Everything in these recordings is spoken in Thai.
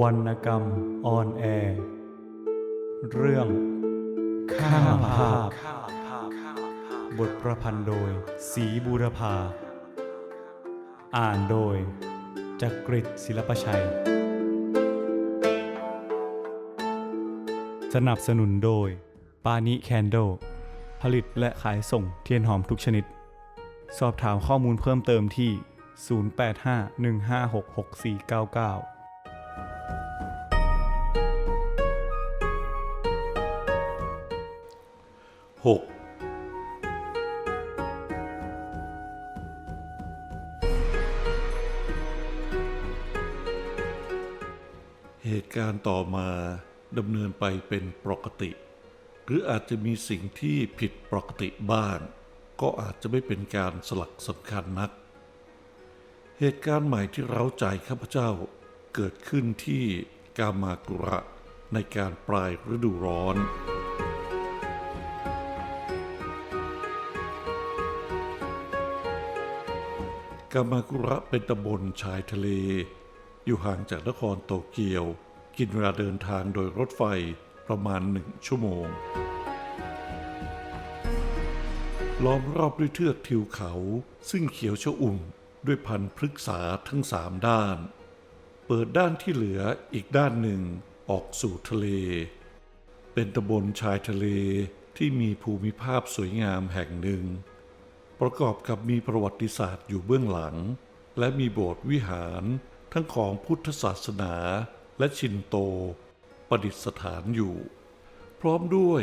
วรรณกรรมออนแอร์ เรื่องข้าภาพบทประพันธ์โดยศรีบูรพา อ่านโดยจักริดศิลปชัย สนับสนุนโดย ปานิแคนโด ผลิตและขายส่งเทียนหอมทุกชนิด สอบถามข้อมูลเพิ่มเติมที่ 0851566499หกเหตุการณ์ต่อมาดำเนินไปเป็นปกติ หรืออาจจะมีสิ่งที่ผิดปกติบ้าง ก็อาจจะไม่เป็นการสลักสำคัญนัก เหตุการณ์ใหม่ที่เร้าใจข้าพเจ้าเกิดขึ้นที่กามากุระในการปลายฤดูร้อนกามากุระเป็นตำบลชายทะเล อยู่ห่างจากนครโตเกียว กินเวลาเดินทางโดยรถไฟประมาณหนึ่งชั่วโมง ล้อมรอบด้วยเทือกทิวเขา ซึ่งเขียวชอุ่มด้วยพันธุ์พฤกษาทั้งสามด้าน เปิดด้านที่เหลืออีกด้านหนึ่งออกสู่ทะเล เป็นตำบลชายทะเลที่มีภูมิภาพสวยงามแห่งหนึ่ง ประกอบกับมีประวัติศาสตร์อยู่เบื้องหลัง และมีโบสถ์วิหารทั้งของพุทธศาสนาและชินโต ประดิษฐานอยู่ พร้อมด้วย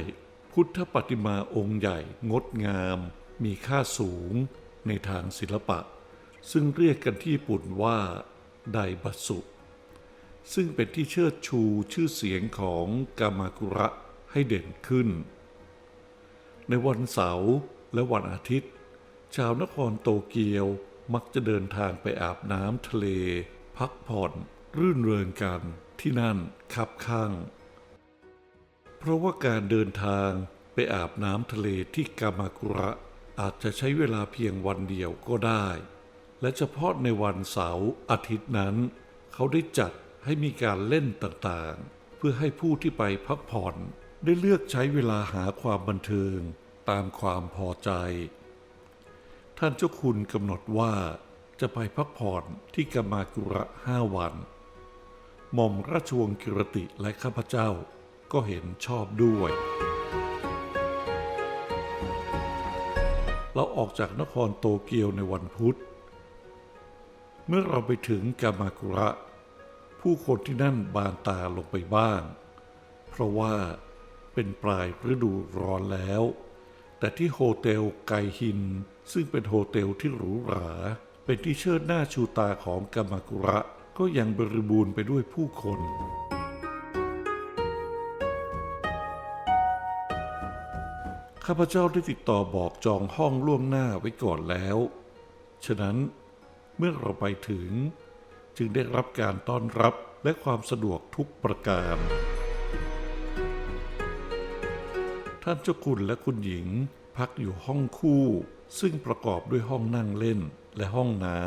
พุทธปฏิมาองค์ใหญ่งดงาม มีค่าสูงในทางศิลปะ ซึ่งเรียกกันที่ญี่ปุ่นว่าไดบัตสุซึ่งเป็นที่เชิดชูชื่อเสียงของกามากุระให้เด่นขึ้น ในวันเสาร์และวันอาทิตย์ ชาวนครโตเกียวมักจะเดินทางไปอาบน้ำทะเล พักผ่อน รื่นเริงกันที่นั่นคับข้าง ราะว่าการเดินทางไปอาบน้ำทะเลที่กามากุระอาจจะใช้เวลาเพียงวันเดียวก็ได้ และเฉพาะในวันเสาร์อาทิตย์นั้น เขาได้จัดให้มีการเล่นต่างๆ เพื่อให้ผู้ที่ไปพักผ่อน ได้เลือกใช้เวลาหาความบันเทิงตามความพอใจ ท่านเจ้าคุณกำหนดว่าจะไปพักผ่อนที่กามากุระห้าวัน หม่อมราชวงศ์กิรติและข้าพเจ้า ก็เห็นชอบด้วย เราออกจากนครโตเกียวในวันพุธ เมื่อเราไปถึงกามากุระ ผู้คนที่นั่นบานตาลงไปบ้าง เพราะว่าเป็นปลายฤดูร้อนแล้ว แต่ที่โฮเทลไกฮิน ซึ่งเป็นโฮเทลที่หรูหรา เป็นที่เชิดหน้าชูตาของกามากุระก็ยังบริบูรณ์ไปด้วยผู้คน ข้าพเจ้าได้ติดต่อบอกจองห้องล่วงหน้าไว้ก่อนแล้ว ฉะนั้นเมื่อเราไปถึง จึงได้รับการต้อนรับและความสะดวกทุกประการ ท่านเจ้าคุณและคุณหญิงพักอยู่ห้องคู่ ซึ่งประกอบด้วยห้องนั่งเล่นและห้องน้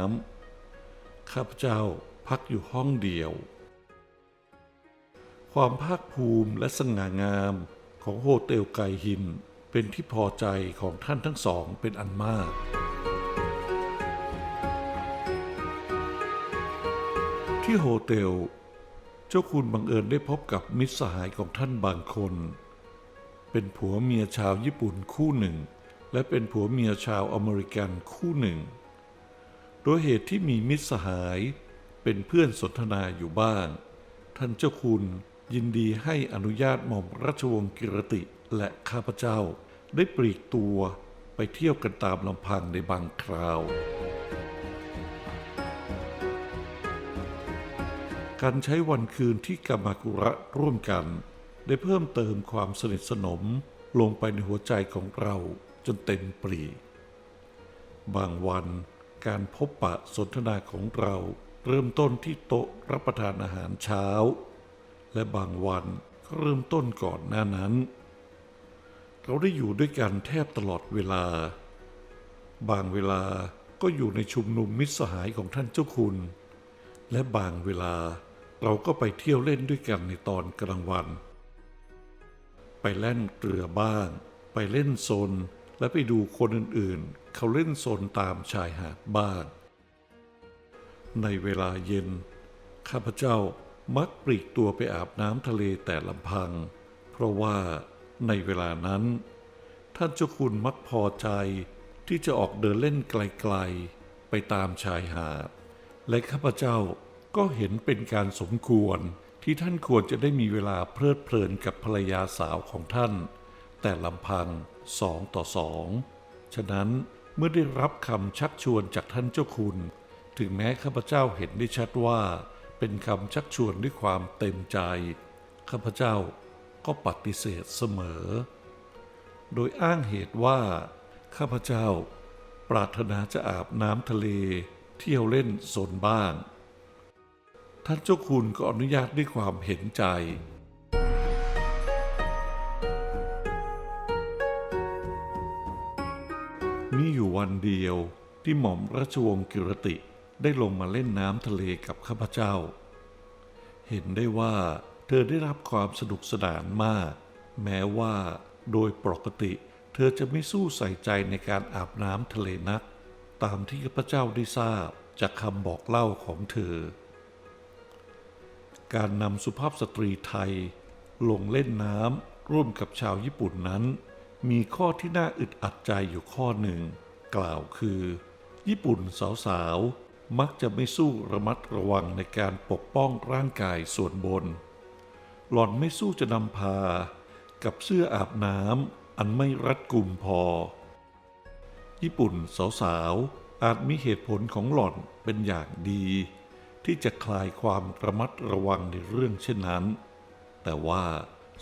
ำข้าพเจ้าพักอยู่ห้องเดียว ความภาคภูมิและสง่างามของโฮเทลไกฮิน เป็นที่พอใจของท่านทั้งสองเป็นอันมาก ที่โฮเทล เจ้าคุณบังเอิญได้พบกับมิตรสหายของท่านบางคน เป็นผัวเมียชาวญี่ปุ่นคู่หนึ่ง และเป็นผัวเมียชาวอเมริกันคู่หนึ่ง โดยเหตุที่มีมิตรสหายเป็นเพื่อนสนทนาอยู่บ้าง ท่านเจ้าคุณยินดีให้อนุญาตหม่อมราชวงศ์กิรติและข้าพเจ้า ได้ปลีกตัวไปเที่ยวกันตามลำพังในบางคราว การใช้วันคืนที่กามากุระร่วมกัน ได้เพิ่มเติมความสนิทสนมลงไปในหัวใจของเราจนเต็มปรีบางวันการพบปะสนทนาของเราเริ่มต้นที่โต๊ะรับประทานอาหารเช้า และบางวันก็เริ่มต้นก่อนหน้านั้น เราได้อยู่ด้วยกันแทบตลอดเวลา บางเวลาก็อยู่ในชุมนุมมิตรสหายของท่านเจ้าคุณ และบางเวลาเราก็ไปเที่ยวเล่นด้วยกันในตอนกลางวัน ไปเล่นเรือบ้าง ไปเล่นโซนและไปดูคนอื่นๆ เขาเล่นโซนตามชายหาดบ้าง ในเวลาเย็น ข้าพเจ้ามักปลีกตัวไปอาบน้ำทะเลแต่ลำพัง เพราะว่า ในเวลานั้น ท่านเจ้าคุณมักพอใจที่จะออกเดินเล่นไกลๆ ไปตามชายหาด และข้าพเจ้าก็เห็นเป็นการสมควรที่ท่านควรจะได้มีเวลาเพลิดเพลินกับภรรยาสาวของท่าน แต่ลำพังสองต่อสอง ฉะนั้นเมื่อได้รับคำชักชวนจากท่านเจ้าคุณ ถึงแม้ข้าพเจ้าเห็นได้ชัดว่า เป็นคำชักชวนด้วยความเต็มใจ ข้าพเจ้า ก็ปฏิเสธเสมอ โดยอ้างเหตุว่า ข้าพเจ้าปรารถนาจะอาบน้ำทะเลเที่ยวเล่นโซนบ้าง ท่านเจ้าคุณก็อนุญาตด้วยความเห็นใจ มีอยู่วันเดียวที่หม่อมราชวงศ์กิรติได้ลงมาเล่นน้ำทะเลกับข้าพเจ้า เห็นได้ว่า เธอได้รับความสนุกสนานมาก แม้ว่าโดยปกติ เธอจะไม่สู้ใส่ใจในการอาบน้ำทะเลนัก ตามที่ข้าพเจ้าได้ทราบจากคำบอกเล่าของเธอ การนำสุภาพสตรีไทย ลงเล่นน้ำร่วมกับชาวญี่ปุ่นนั้น มีข้อที่น่าอึดอัดใจอยู่ข้อหนึ่ง กล่าวคือ ญี่ปุ่นสาวๆมักจะไม่สู้ระมัดระวังในการปกป้องร่างกายส่วนบน หล่อนไม่สู้จะนำพา กับเสื้ออาบน้ำอันไม่รัดกุมพอ ญี่ปุ่นสาวๆอาจมีเหตุผลของหล่อนเป็นอย่างดี ที่จะคลายความระมัดระวังในเรื่องเช่นนั้น แต่ว่า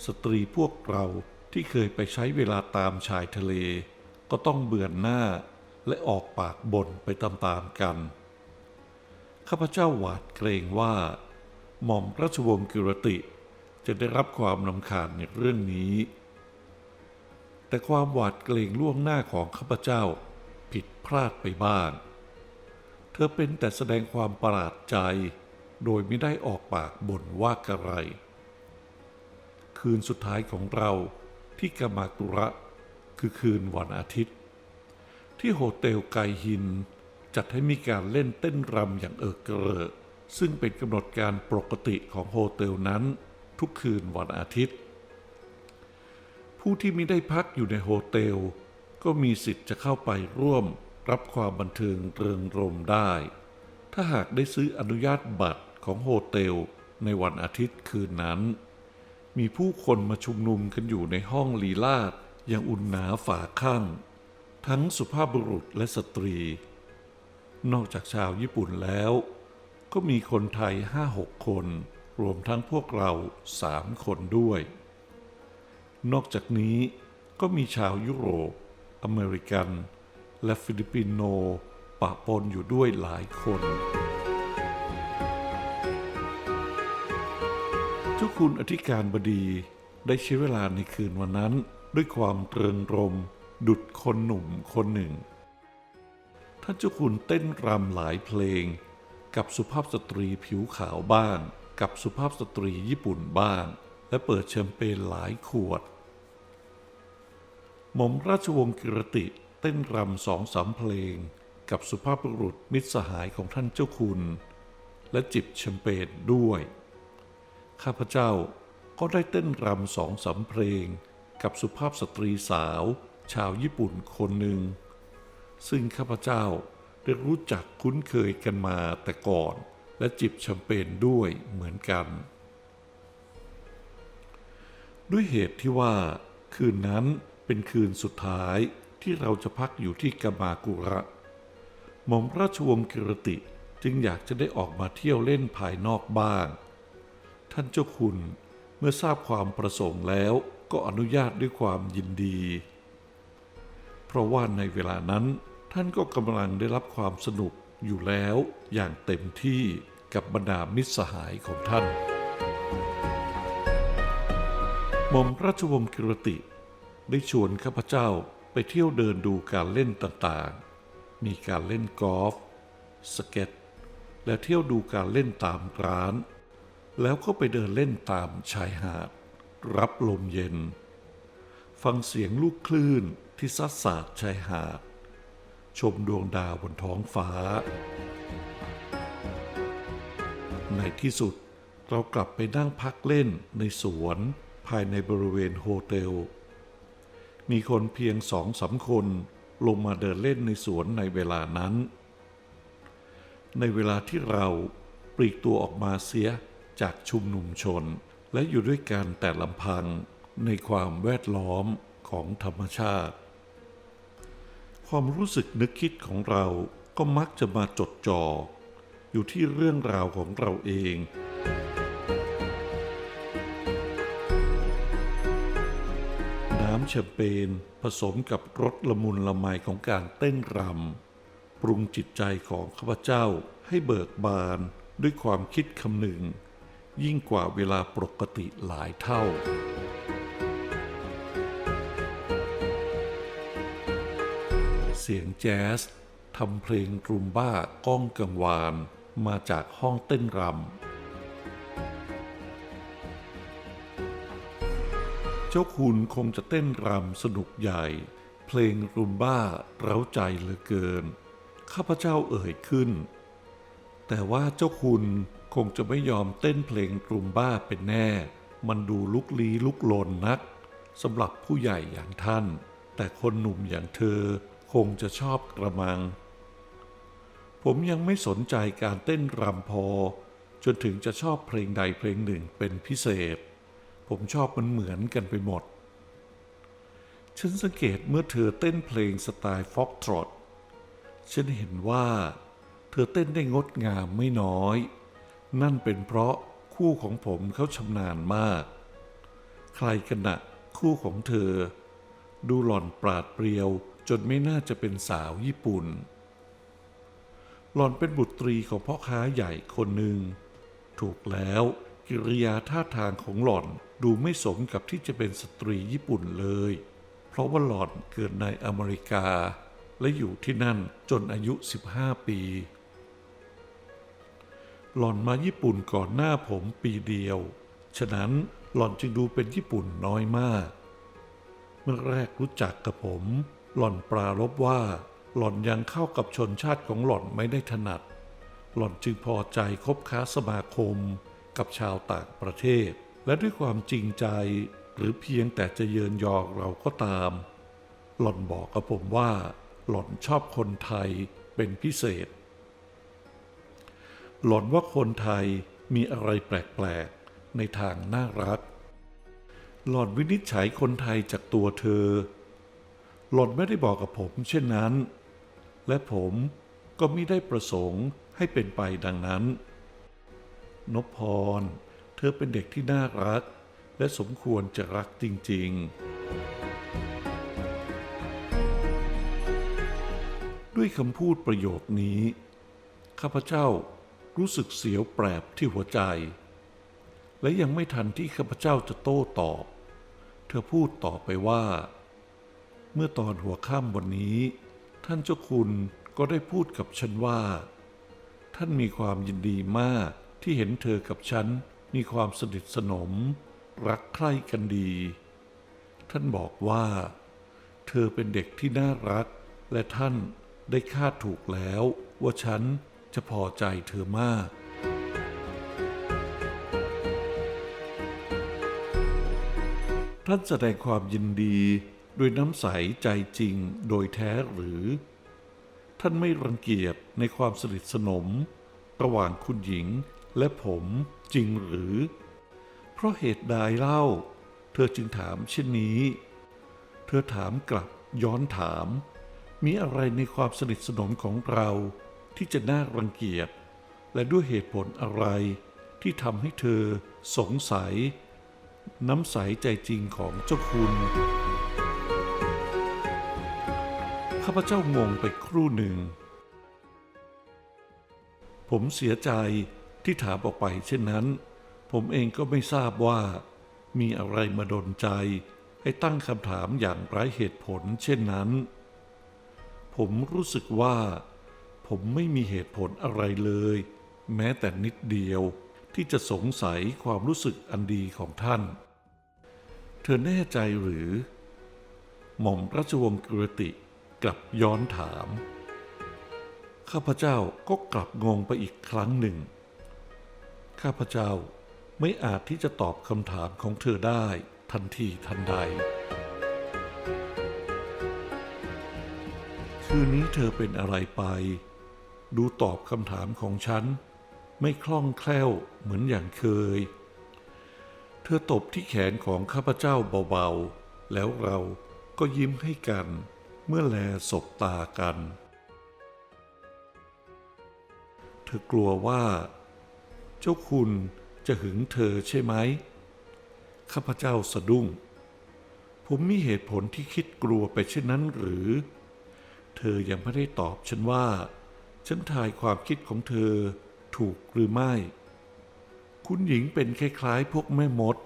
สตรีพวกเราที่เคยไปใช้เวลาตามชายทะเล ก็ต้องเบือนหน้าและออกปากบ่นไปตามๆกัน ข้าพเจ้าหวาดเกรงว่า หม่อมราชวงศ์กิรติ จะได้รับความนำคาญในเรื่องนี้ แต่ความหวาดเกรงล่วงหน้าของข้าพเจ้าผิดพลาดไปบ้าง เธอเป็นแต่แสดงความประหลาดใจ โดยไม่ได้ออกปากบ่นว่ากระไร คืนสุดท้ายของเราที่กามากุระคือคืนวันอาทิตย์ ที่โฮเทลไกฮินจัดให้มีการเล่นเต้นรำอย่างเอิกเกริกซึ่งเป็นกำหนดการปกติของโฮเทลนั้น ทุกคืนวันอาทิตย์ ผู้ที่ไม่ได้พักอยู่ในโฮเทล ก็มีสิทธิ์จะเข้าไปร่วมรับความบันเทิงเริงรมได้ ถ้าหากได้ซื้ออนุญาตบัตรของโฮเทลในวันอาทิตย์คืนนั้น มีผู้คนมาชุมนุมกันอยู่ในห้องลีลาดอย่างอุ่นหนาฝาข้าง ทั้งสุภาพบุรุษและสตรี นอกจากชาวญี่ปุ่นแล้ว ก็มีคนไทยห้าหกคน รวมทั้งพวกเราสามคนด้วย นอกจากนี้ก็มีชาวยุโรป อเมริกัน และฟิลิปปินโนปะปนอยู่ด้วยหลายคน เจ้าคุณอธิการบดีได้ใช้เวลาในคืนวันนั้นด้วยความเตริงรม ดุดคนหนุ่มคนหนึ่ง ท่านเจ้าคุณเต้นรำหลายเพลงกับสุภาพสตรีผิวขาวบ้าง กับสุภาพสตรีญี่ปุ่นบ้าง และเปิดแชมเปญหลายขวด หม่อมราชวงศ์กิรติเต้นรำสองสามเพลง กับสุภาพบุรุษมิตรสหายของท่านเจ้าคุณ และจิบแชมเปญด้วย ข้าพเจ้าก็ได้เต้นรำสองสามเพลง กับสุภาพสตรีสาว ชาวญี่ปุ่นคนหนึ่ง ซึ่งข้าพเจ้าได้รู้จักคุ้นเคยกันมาแต่ก่อน และจิบแชมเปญด้วยเหมือนกัน ด้วยเหตุที่ว่า คืนนั้นเป็นคืนสุดท้ายที่เราจะพักอยู่ที่กามากุระ หม่อมราชวงศ์กิรติจึงอยากจะได้ออกมาเที่ยวเล่นภายนอกบ้าง ท่านเจ้าคุณเมื่อทราบความประสงค์แล้วก็อนุญาตด้วยความยินดี เพราะว่าในเวลานั้นท่านก็กำลังได้รับความสนุก อยู่แล้วอย่างเต็มที่กับบรรดามิตรสหายของท่านหม่อมราชวงศ์กิรติได้ชวนข้าพเจ้าไปเที่ยวเดินดูการเล่นต่างๆ มีการเล่นกอล์ฟสเก็ต และเที่ยวดูการเล่นตามร้าน แล้วก็ไปเดินเล่นตามชายหาด รับลมเย็น ฟังเสียงลูกคลื่นที่ซัดสาดชายหาด ชมดวงดาวบนท้องฟ้า ในที่สุดเรากลับไปนั่งพักเล่นในสวนภายในบริเวณโฮเทล มีคนเพียงสองสามคนลงมาเดินเล่นในสวนในเวลานั้น ในเวลาที่เราปลีกตัวออกมาเสียจากชุมนุมชน และอยู่ด้วยกันแต่ลำพังในความแวดล้อมของธรรมชาติ ความรู้สึกนึกคิดของเราก็มักจะมาจดจ่ออยู่ที่เรื่องราวของเราเอง น้ำแชมเปญผสมกับรสละมุนละไมของการเต้นรำปรุงจิตใจของข้าพเจ้าให้เบิกบานด้วยความคิดคำหนึ่ง ยิ่งกว่าเวลาปกติหลายเท่า เสียงแจ๊สทำเพลงรุมบ้าก้องกังวาน มาจากห้องเต้นรำ เจ้าคุณคงจะเต้นรำสนุกใหญ่ เพลงรุมบ้าเร้าใจเหลือเกิน ข้าพเจ้าเอ่ยขึ้น แต่ว่าเจ้าคุณคงจะไม่ยอมเต้นเพลงรุมบ้าเป็นแน่ มันดูลุกลี้ลุกลนนักสำหรับผู้ใหญ่อย่างท่าน แต่คนหนุ่มอย่างเธอ คงจะชอบกระมัง ผมยังไม่สนใจการเต้นรำพอ จนถึงจะชอบเพลงใดเพลงหนึ่งเป็นพิเศษ ผมชอบมันเหมือนกันไปหมด ฉันสังเกตเมื่อเธอเต้นเพลงสไตล์ฟ็อกทรอตฉันเห็นว่าเธอเต้นได้งดงามไม่น้อย นั่นเป็นเพราะคู่ของผมเขาชำนาญมาก ใครกันนะคู่ของเธอ ดูหล่อนปราดเปรียว จนไม่น่าจะเป็นสาวญี่ปุ่น หล่อนเป็นบุตรีของพ่อค้าใหญ่คนหนึ่ง ถูกแล้วกิริยาท่าทางของหล่อนดูไม่สมกับที่จะเป็นสตรีญี่ปุ่นเลย เพราะว่าหล่อนเกิดในอเมริกา และอยู่ที่นั่นจนอายุ 15 ปี หล่อนมาญี่ปุ่นก่อนหน้าผมปีเดียว ฉะนั้นหล่อนจึงดูเป็นญี่ปุ่นน้อยมาก เมื่อแรกรู้จักกับผม หล่อนปรารบว่า หล่อนยังเข้ากับชนชาติของหล่อนไม่ได้ถนัด หล่อนจึงพอใจคบค้าสมาคมกับชาวต่างประเทศ และด้วยความจริงใจ หรือเพียงแต่จะเยินยอเราก็ตาม หล่อนบอกกับผมว่า หล่อนชอบคนไทยเป็นพิเศษ หล่อนว่าคนไทยมีอะไรแปลกๆในทางน่ารัก หล่อนวินิจฉัยคนไทยจากตัวเธอ หล่อนไม่ได้บอกกับผมเช่นนั้น และผมก็ไม่ได้ประสงค์ให้เป็นไปดังนั้น นพพร เธอเป็นเด็กที่น่ารัก และสมควรจะรักจริง ๆ ด้วยคำพูดประโยคนี้ ข้าพเจ้ารู้สึกเสียวแปรบที่หัวใจ และยังไม่ทันที่ข้าพเจ้าจะโต้ตอบ เธอพูดต่อไปว่า เมื่อตอนหัวค่ำวันนี้ ท่านเจ้าคุณก็ได้พูดกับฉันว่า ท่านมีความยินดีมากที่เห็นเธอกับฉันมีความสนิทสนม รักใคร่กันดี ท่านบอกว่า เธอเป็นเด็กที่น่ารัก และท่านได้คาดถูกแล้วว่าฉันจะพอใจเธอมากท่านแสดงความยินดี ด้วยน้ำใสใจจริงโดยแท้หรือ ท่านไม่รังเกียจในความสนิทสนม ระหว่างคุณหญิงและผมจริงหรือ เพราะเหตุใดเล่า เธอจึงถามเช่นนี้ เธอถามกลับย้อนถาม มีอะไรในความสนิทสนมของเราที่จะน่ารังเกียจ และด้วยเหตุผลอะไรที่ทำให้เธอสงสัย น้ำใสใจจริงของเจ้าคุณ ข้าพเจ้างงไปครู่หนึ่ง ผมเสียใจที่ถามออกไปเช่นนั้น ผมเองก็ไม่ทราบว่า มีอะไรมาดนใจ ให้ตั้งคำถามอย่างไร้เหตุผลเช่นนั้น ผมรู้สึกว่า ผมไม่มีเหตุผลอะไรเลย แม้แต่นิดเดียวที่จะสงสัยความรู้สึกอันดีของท่าน เธอแน่ใจหรือ หม่อมราชวงศ์กิรติ กลับย้อนถาม ข้าพเจ้าก็กลับงงไปอีกครั้งหนึ่ง ข้าพเจ้าไม่อาจที่จะตอบคำถามของเธอได้ทันทีทันใด คืนนี้เธอเป็นอะไรไป ดูตอบคำถามของฉัน ไม่คล่องแคล่วเหมือนอย่างเคย เธอตบที่แขนของข้าพเจ้าเบาๆ แล้วเราก็ยิ้มให้กัน เมื่อแลสบตากัน เธอกลัวว่า เจ้าคุณจะหึงเธอใช่ไหม ข้าพเจ้าสะดุ้ง ผมมีเหตุผลที่คิดกลัวไปเช่นนั้นหรือ เธอยังไม่ได้ตอบฉันว่า ฉันทายความคิดของเธอถูกหรือไม่ คุณหญิงเป็นคล้ายๆพวกแม่มด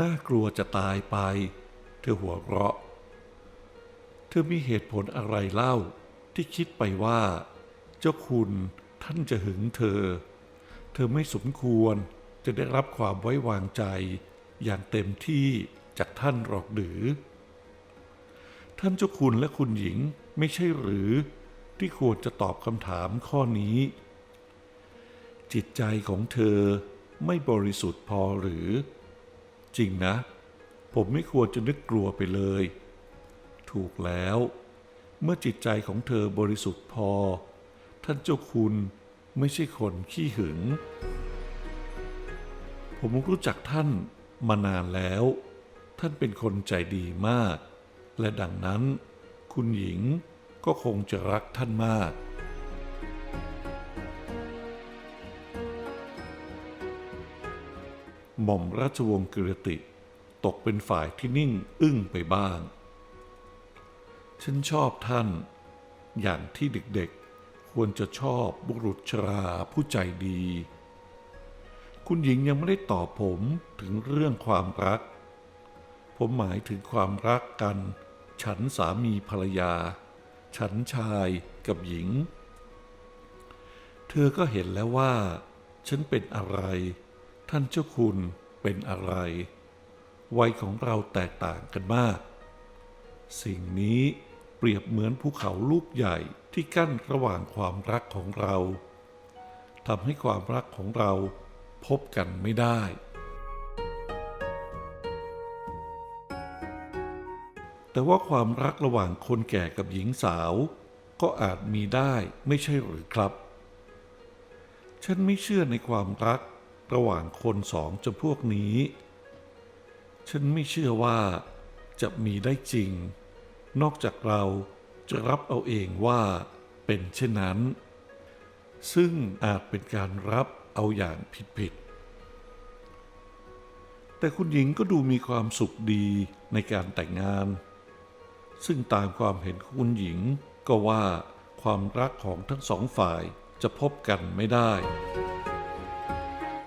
น่ากลัวจะตายไป เธอหัวเราะ ธอมีเหตุผลอะไรเล่าที่คิดไปว่า เจ้าคุณท่านจะหึงเธอ เธอไม่สมควรจะได้รับความไว้วางใจ อย่างเต็มที่จากท่านหรอกหรือ ท่านเจ้าคุณและคุณหญิงไม่ใช่หรือที่ควรจะตอบคำถามข้อนี้ จิตใจของเธอไม่บริสุทธิ์พอหรือ จริงนะ ผมไม่ควรจะนึกกลัวไปเลย ถูกแล้ว เมื่อจิตใจของเธอบริสุทธิ์พอ ท่านเจ้าคุณไม่ใช่คนขี้หึง ผมรู้จักท่านมานานแล้ว ท่านเป็นคนใจดีมาก และดังนั้น คุณหญิงก็คงจะรักท่านมากหม่อมราชวงศ์กิรติ ตกเป็นฝ่ายที่นิ่งอึ้งไปบ้าง ฉันชอบท่าน อย่างที่เด็กๆ ควรจะชอบบุรุษชราผู้ใจดี คุณหญิงยังไม่ได้ตอบผมถึงเรื่องความรัก ผมหมายถึงความรักกัน ฉันสามีภรรยา ฉันชายกับหญิง เธอก็เห็นแล้วว่า ฉันเป็นอะไร ท่านเจ้าคุณเป็นอะไร วัยของเราแตกต่างกันมาก สิ่งนี้ เปรียบเหมือนภูเขาลูกใหญ่ที่กั้นระหว่างความรักของเราทำให้ความรักของเราพบกันไม่ได้ แต่ว่าความรักระหว่างคนแก่กับหญิงสาว ก็อาจมีได้ไม่ใช่หรือครับ ฉันไม่เชื่อในความรักระหว่างคนสองจำพวกนี้ ฉันไม่เชื่อว่าจะมีได้จริง นอกจากเราจะรับเอาเองว่าเป็นเช่นนั้น ซึ่งอาจเป็นการรับเอาอย่างผิดๆ แต่คุณหญิงก็ดูมีความสุขดีในการแต่งงาน ซึ่งตามความเห็นของคุณหญิงก็ว่าความรักของทั้งสองฝ่ายจะพบกันไม่ได้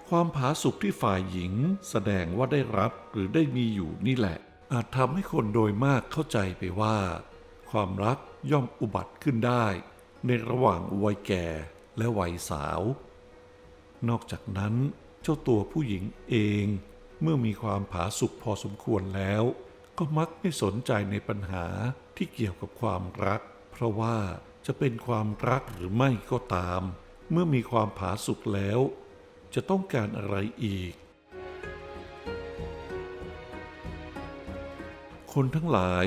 ความผาสุกที่ฝ่ายหญิงแสดงว่าได้รับหรือได้มีอยู่นี่แหละ อาจทำให้คนโดยมากเข้าใจไปว่า ความรักย่อมอุบัติขึ้นได้ ในระหว่างวัยแก่และวัยสาว นอกจากนั้น เจ้าตัวผู้หญิงเองเมื่อมีความผาสุกพอสมควรแล้ว ก็มักไม่สนใจในปัญหาที่เกี่ยวกับความรัก เพราะว่าจะเป็นความรักหรือไม่ก็ตาม เมื่อมีความผาสุกแล้ว จะต้องการอะไรอีก คนทั้งหลาย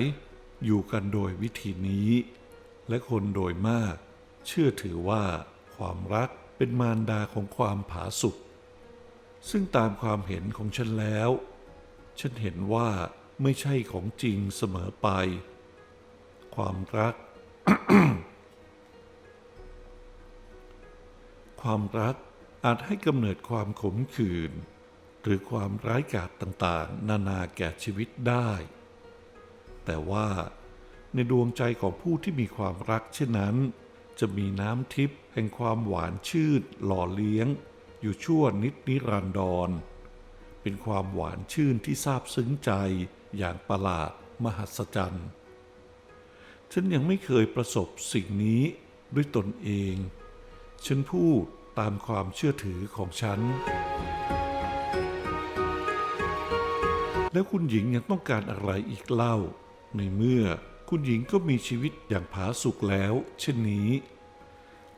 อยู่กันโดยวิธีนี้ และคนโดยมาก เชื่อถือว่าความรักเป็นมารดาของความผาสุกซึ่งตามความเห็นของฉันแล้ว ฉันเห็นว่าไม่ใช่ของจริงเสมอไป ความรัก ความรักอาจให้กำเนิดความขมขื่น หรือความร้ายกาจต่างๆ นานาแก่ชีวิตได้ แต่ว่าในดวงใจของผู้ที่มีความรักเช่นนั้น จะมีน้ำทิพย์แห่งความหวานชื่นหล่อเลี้ยง อยู่ชั่วนิดนิรันดร เป็นความหวานชื่นที่ซาบซึ้งใจอย่างประหลาดมหัศจรรย์ ฉันยังไม่เคยประสบสิ่งนี้ด้วยตนเอง ฉันพูดตามความเชื่อถือของฉัน แล้วคุณหญิงยังต้องการอะไรอีกเล่า ในเมื่อคุณหญิงก็มีชีวิตอย่างผาสุกแล้ว เช่นนี้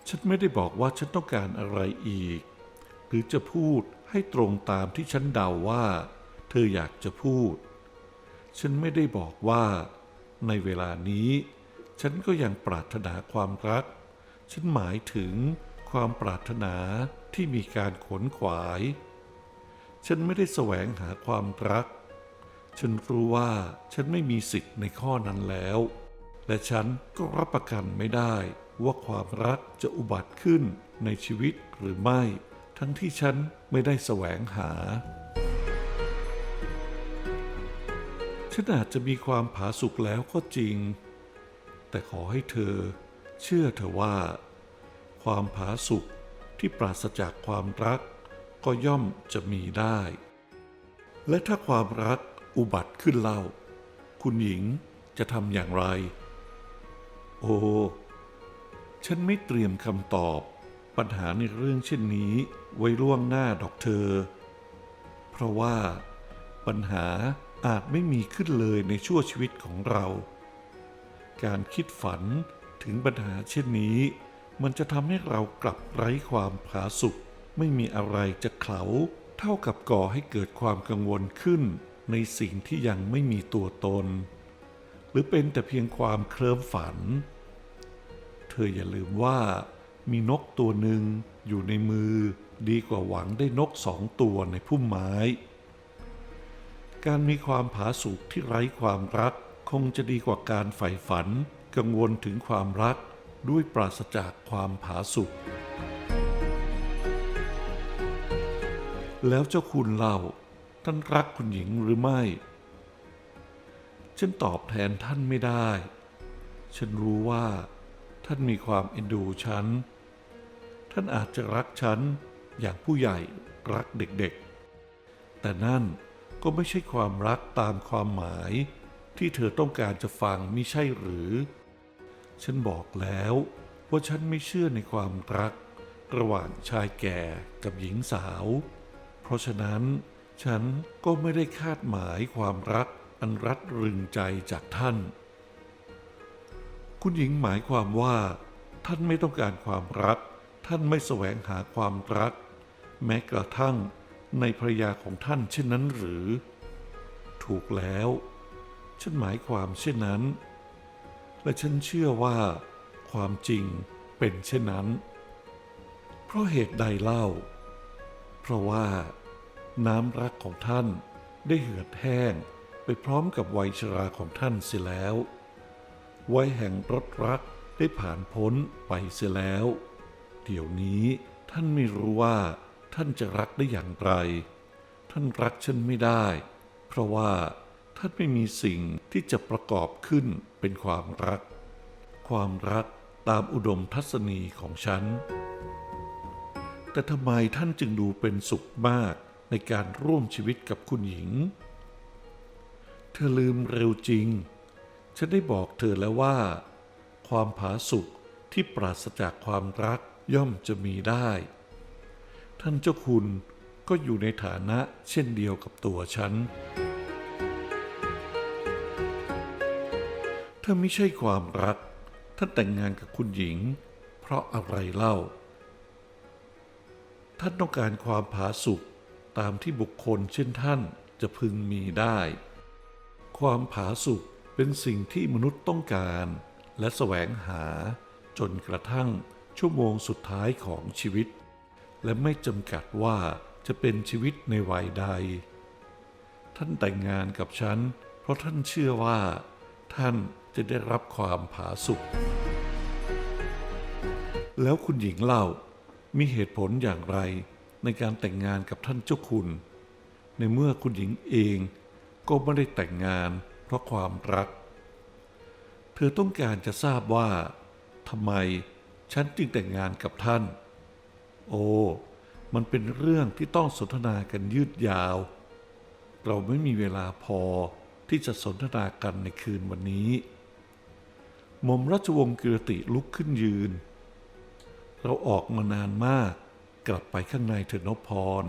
ฉันไม่ได้บอกว่าฉันต้องการอะไรอีก หรือจะพูดให้ตรงตามที่ฉันเดาว่า เธออยากจะพูด ฉันไม่ได้บอกว่า ในเวลานี้ ฉันก็ยังปรารถนาความรัก ฉันหมายถึงความปรารถนาที่มีการขนขวาย ฉันไม่ได้แสวงหาความรัก ฉันรู้ว่าฉันไม่มีสิทธิ์ในข้อนั้นแล้ว และฉันก็รับประกันไม่ได้ว่าความรักจะอุบัติขึ้นในชีวิตหรือไม่ ทั้งที่ฉันไม่ได้แสวงหา ฉันอาจจะมีความผาสุกแล้วก็จริง แต่ขอให้เธอ เชื่อเถอว่า ความผาสุกที่ปราศจากความรักก็ย่อมจะมีได้ และถ้าความรัก อุบัติขึ้นเล่า คุณหญิงจะทำอย่างไร โอ้ ฉันไม่เตรียมคำตอบ ปัญหาในเรื่องเช่นนี้ไว้ล่วงหน้าดอกเธอ เพราะว่าปัญหาอาจไม่มีขึ้นเลยในชั่วชีวิตของเรา การคิดฝันถึงปัญหาเช่นนี้ มันจะทำให้เรากลับไร้ความผาสุกไม่มีอะไรจะเขลาเท่ากับก่อให้เกิดความกังวลขึ้น ในสิ่งที่ยังไม่มีตัวตน หรือเป็นแต่เพียงความเคลิ้มฝัน เธออย่าลืมว่ามีนกตัวหนึ่งอยู่ในมือดีกว่าหวังได้นกสองตัวในพุ่มไม้ การมีความผาสุกที่ไร้ความรักคงจะดีกว่าการใฝ่ฝันกังวลถึงความรักด้วยปราศจากความผาสุกแล้วเจ้าคุณเล่า ท่านรักคุณหญิงหรือไม่ ฉันตอบแทนท่านไม่ได้ ฉันรู้ว่าท่านมีความเอ็นดูฉัน ท่านอาจจะรักฉันอย่างผู้ใหญ่รักเด็กๆ แต่นั่นก็ไม่ใช่ความรักตามความหมายที่เธอต้องการจะฟังมิใช่หรือ ฉันบอกแล้วว่าฉันไม่เชื่อในความรัก ระหว่างชายแก่กับหญิงสาว เพราะฉะนั้น ฉันก็ไม่ได้คาดหมายความรักอันรัดรึงใจจากท่าน คุณหญิงหมายความว่า ท่านไม่ต้องการความรัก ท่านไม่แสวงหาความรัก แม้กระทั่งในภรยาของท่านเช่นนั้นหรือ ถูกแล้ว ฉันหมายความเช่นนั้น และฉันเชื่อว่า ความจริงเป็นเช่นนั้น เพราะเหตุใดเล่า เพราะว่า น้ำรักของท่านได้เหือดแห้งไปพร้อมกับวัยชราของท่านเสียแล้ววัยแห่งรถรักได้ผ่านพ้นไปเสียแล้ว เดี๋ยวนี้ท่านไม่รู้ว่าท่านจะรักได้อย่างไร ท่านรักฉันไม่ได้ เพราะว่าท่านไม่มีสิ่งที่จะประกอบขึ้นเป็นความรัก ความรักตามอุดมทัศนีของฉัน แต่ทำไมท่านจึงดูเป็นสุขมาก ในการร่วมชีวิตกับคุณหญิง เธอลืมเร็วจริง ฉันได้บอกเธอแล้วว่า ความผาสุกที่ปราศจากความรักย่อมจะมีได้ ท่านเจ้าคุณก็อยู่ในฐานะเช่นเดียวกับตัวฉัน ถ้าไม่ใช่ความรัก ท่านแต่งงานกับคุณหญิง เพราะอะไรเล่า ท่านต้องการความผาสุก ตามที่บุคคลเช่นท่านจะพึงมีได้ ความผาสุกเป็นสิ่งที่มนุษย์ต้องการ และแสวงหาจนกระทั่งชั่วโมงสุดท้ายของชีวิต และไม่จำกัดว่าจะเป็นชีวิตในวัยใด ท่านแต่งงานกับฉัน เพราะท่านเชื่อว่า ท่านจะได้รับความผาสุกแล้วคุณหญิงเล่ามีเหตุผลอย่างไร ในการแต่งงานกับท่านเจ้าคุณ ในเมื่อคุณหญิงเองก็ไม่ได้แต่งงานเพราะความรัก เธอต้องการจะทราบว่าทำไมฉันจึงแต่งงานกับท่าน โอ้มันเป็นเรื่องที่ต้องสนทนากันยืดยาว เราไม่มีเวลาพอที่จะสนทนากันในคืนวันนี้หม่อมราชวงศ์กิรติลุกขึ้นยืน เราออกมานานมาก กลับไปข้างในเถอะนพพร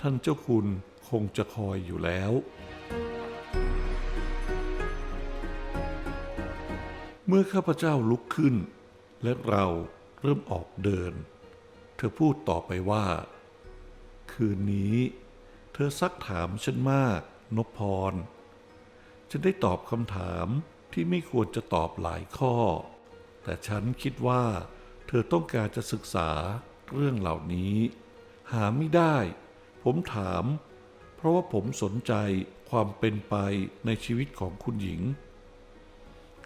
ท่านเจ้าคุณคงจะคอยอยู่แล้ว เมื่อข้าพเจ้าลุกขึ้น และเราเริ่มออกเดิน เธอพูดต่อไปว่า คืนนี้ เธอซักถามฉันมากนพพร ฉันได้ตอบคำถามที่ไม่ควรจะตอบหลายข้อ แต่ฉันคิดว่า เธอต้องการจะศึกษา เรื่องเหล่านี้ หาไม่ได้ ผมถาม เพราะว่าผมสนใจความเป็นไปในชีวิตของคุณหญิง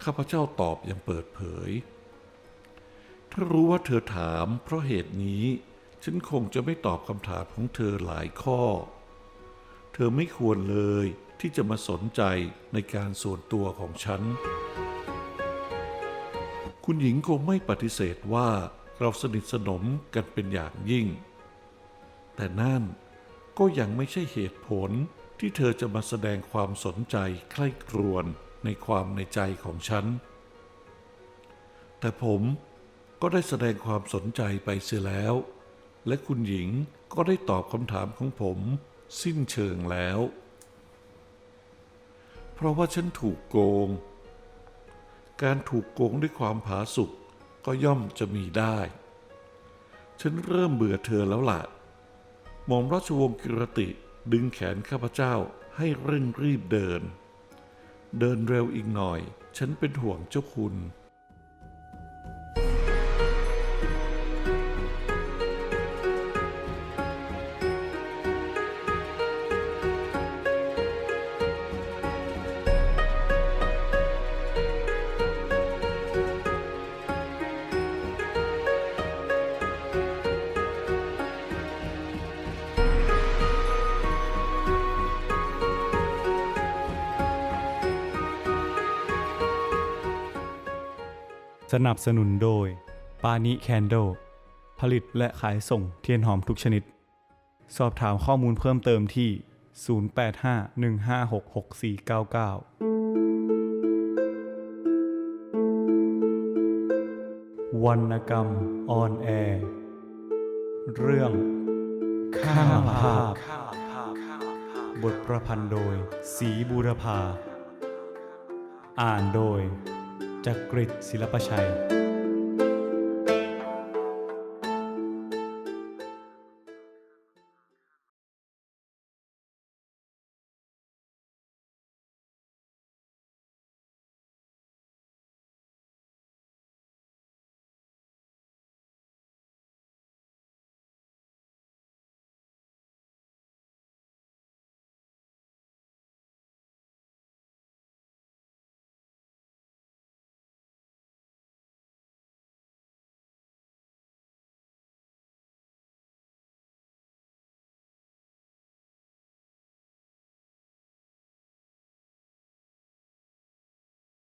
ข้าพเจ้าตอบอย่างเปิดเผย ถ้ารู้ว่าเธอถาม เพราะเหตุนี้ ฉันคงจะไม่ตอบคำถามของเธอหลายข้อ เธอไม่ควรเลยที่จะมาสนใจในการส่วนตัวของฉัน คุณหญิงคงไม่ปฏิเสธว่า เราสนิทสนมกันเป็นอย่างยิ่ง แต่นั่นก็ยังไม่ใช่เหตุผลที่เธอจะมาแสดงความสนใจใคร่ครวญในความในใจของฉัน แต่ผมก็ได้แสดงความสนใจไปเสียแล้ว และคุณหญิงก็ได้ตอบคำถามของผมสิ้นเชิงแล้ว เพราะว่าฉันถูกโกง การถูกโกงด้วยความผาสุก ก็ย่อมจะมีได้ ฉันเริ่มเบื่อเธอแล้วล่ะหม่อมราชวงศ์กิรติดึงแขนข้าพเจ้าให้เร่งรีบเดิน เดินเร็วอีกหน่อย ฉันเป็นห่วงเจ้าคุณ นับสนุนโดย ปานิแคนโด ผลิตและขายส่งเทียนหอมทุกชนิด สอบถามข้อมูลเพิ่มเติมที่ 0851566499 วรรณกรรมออนแอร์เรื่อง ข้าภาพ บทประพันธ์โดย สีบูรพา อ่านโดย จากกริดศิลปชัย